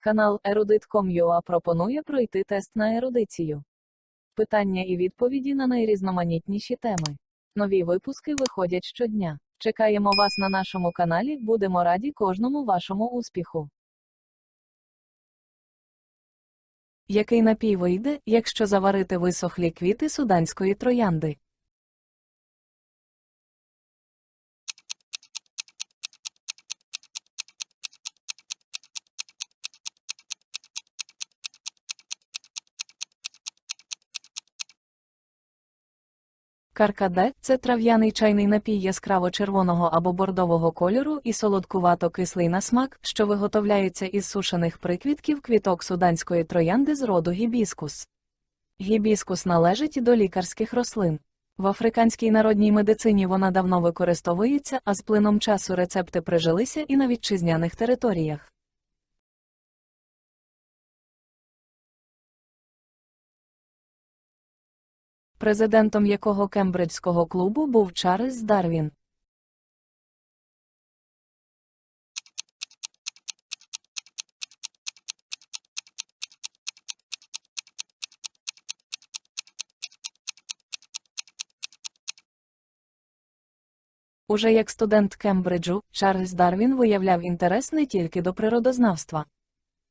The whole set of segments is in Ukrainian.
Канал Erudit.com.ua пропонує пройти тест на ерудицію. Питання і відповіді на найрізноманітніші теми. Нові випуски виходять щодня. Чекаємо вас на нашому каналі, будемо раді кожному вашому успіху. Який напій вийде, якщо заварити висохлі квіти суданської троянди? Каркаде це трав'яний чайний напій яскраво-червоного або бордового кольору і солодкувато-кислий на смак, що виготовляється із сушених приквітків квіток суданської троянди з роду гібіскус. Гібіскус належить до лікарських рослин. В африканській народній медицині вона давно використовується, а з плином часу рецепти прижилися і на вітчизняних територіях. Президентом якого кембриджського клубу був Чарльз Дарвін. Уже як студент Кембриджу, Чарльз Дарвін виявляв інтерес не тільки до природознавства.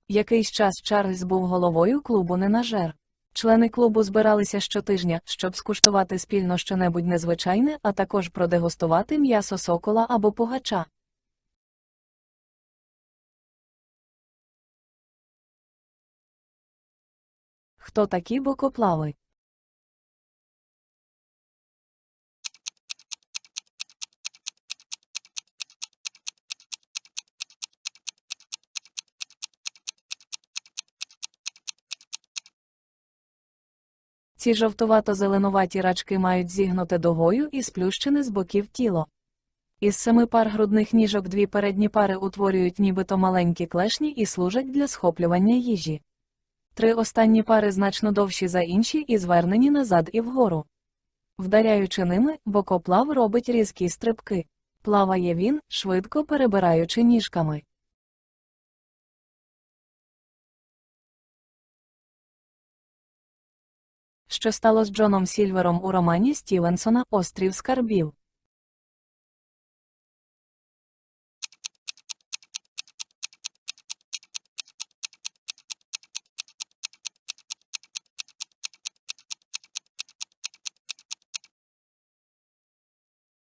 Якийсь час Чарльз був головою клубу Ненажер. Члени клубу збиралися щотижня, щоб скуштувати спільно щонебудь незвичайне, а також продегустувати м'ясо сокола або пугача. Хто такі бокоплави? Ці жовтувато-зеленуваті рачки мають зігнуте дугою і сплющене з боків тіло. Із семи пар грудних ніжок дві передні пари утворюють нібито маленькі клешні і служать для схоплювання їжі. Три останні пари значно довші за інші і звернені назад і вгору. Вдаряючи ними, бокоплав робить різкі стрибки. Плаває він, швидко перебираючи ніжками. Що стало з Джоном Сільвером у романі Стівенсона Острів скарбів.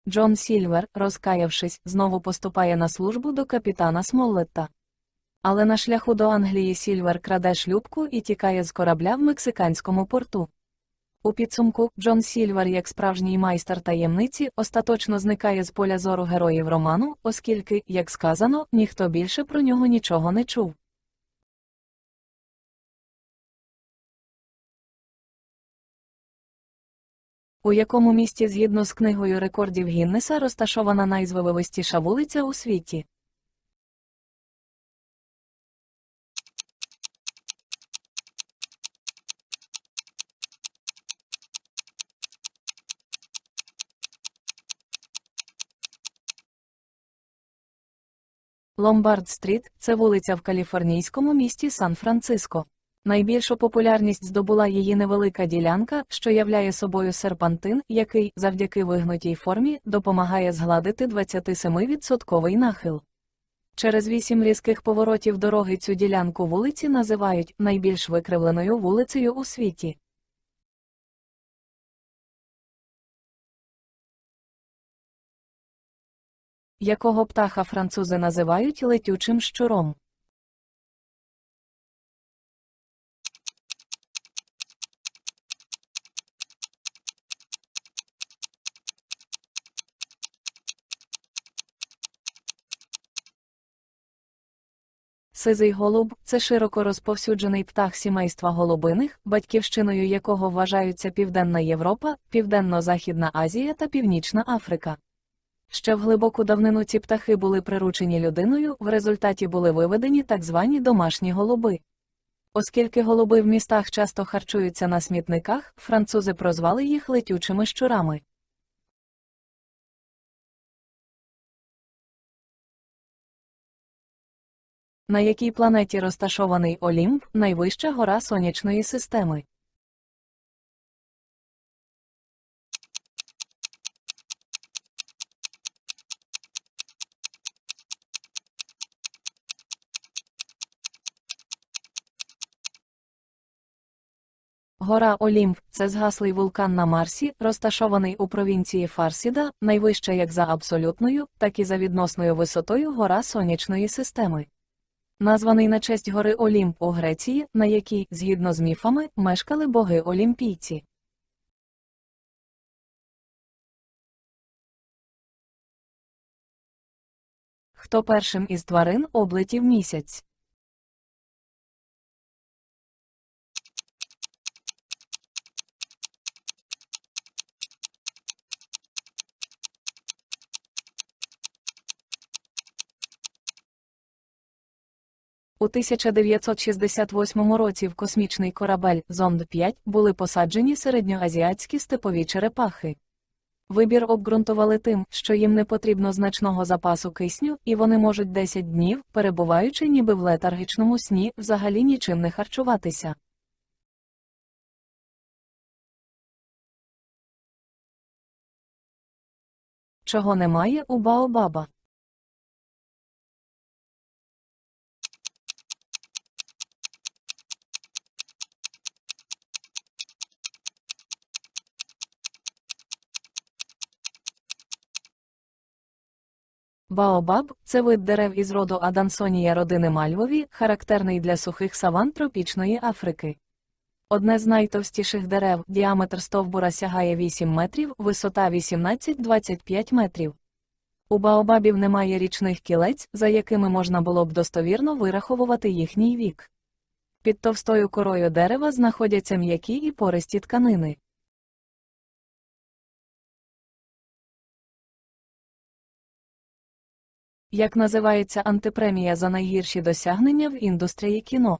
Джон Сільвер, розкаявшись, знову поступає на службу до капітана Смоллетта. Але на шляху до Англії Сільвер краде шлюпку і тікає з корабля в мексиканському порту. У підсумку, Джон Сільвер, як справжній майстер таємниці, остаточно зникає з поля зору героїв роману, оскільки, як сказано, ніхто більше про нього нічого не чув. У якому місті згідно з книгою рекордів Гіннеса розташована найзвививистіша вулиця у світі? Ломбард-стріт – це вулиця в каліфорнійському місті Сан-Франциско. Найбільшу популярність здобула її невелика ділянка, що являє собою серпантин, який, завдяки вигнутій формі, допомагає згладити 27% нахил. Через вісім різких поворотів дороги цю ділянку вулиці називають найбільш викривленою вулицею у світі. Якого птаха французи називають летючим щуром? Сизий голуб це широко розповсюджений птах сімейства голубиних, батьківщиною якого вважаються Південна Європа, Південно-Західна Азія та Північна Африка. Ще в глибоку давнину ці птахи були приручені людиною, в результаті були виведені так звані домашні голуби. Оскільки голуби в містах часто харчуються на смітниках, французи прозвали їх летючими щурами. На якій планеті розташований Олімп, найвища гора сонячної системи? Гора Олімп це згаслий вулкан на Марсі, розташований у провінції Фарсіда, найвища як за абсолютною, так і за відносною висотою гора сонячної системи. Названий на честь гори Олімп у Греції, на якій, згідно з міфами, мешкали боги олімпійці. Хто першим із тварин облетів місяць? У 1968 році в космічний корабель Зонд-5 були посаджені середньоазіатські степові черепахи. Вибір обґрунтували тим, що їм не потрібно значного запасу кисню, і вони можуть 10 днів, перебуваючи ніби в летаргічному сні, взагалі нічим не харчуватися. Чого немає у Баобаба? Баобаб це вид дерев із роду Адансонія родини мальвові, характерний для сухих саван тропічної Африки. Одне з найтовстіших дерев, діаметр стовбура сягає 8 метрів, висота 18-25 метрів. У баобабів немає річних кілець, за якими можна було б достовірно вираховувати їхній вік. Під товстою корою дерева знаходяться м'які і пористі тканини. Як називається антипремія за найгірші досягнення в індустрії кіно?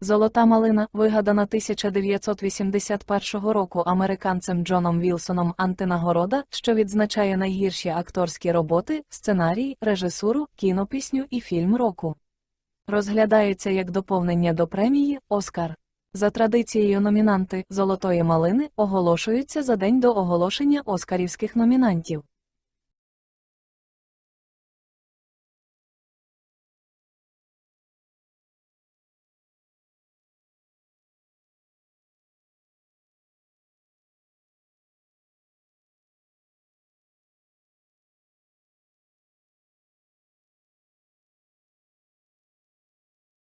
Золота малина, вигадана 1981 року американцем Джоном Вілсоном антинагорода, що відзначає найгірші акторські роботи, сценарій, режисуру, кінопісню і фільм року. Розглядається як доповнення до премії Оскар. За традицією номінанти Золотої малини оголошуються за день до оголошення оскарівських номінантів.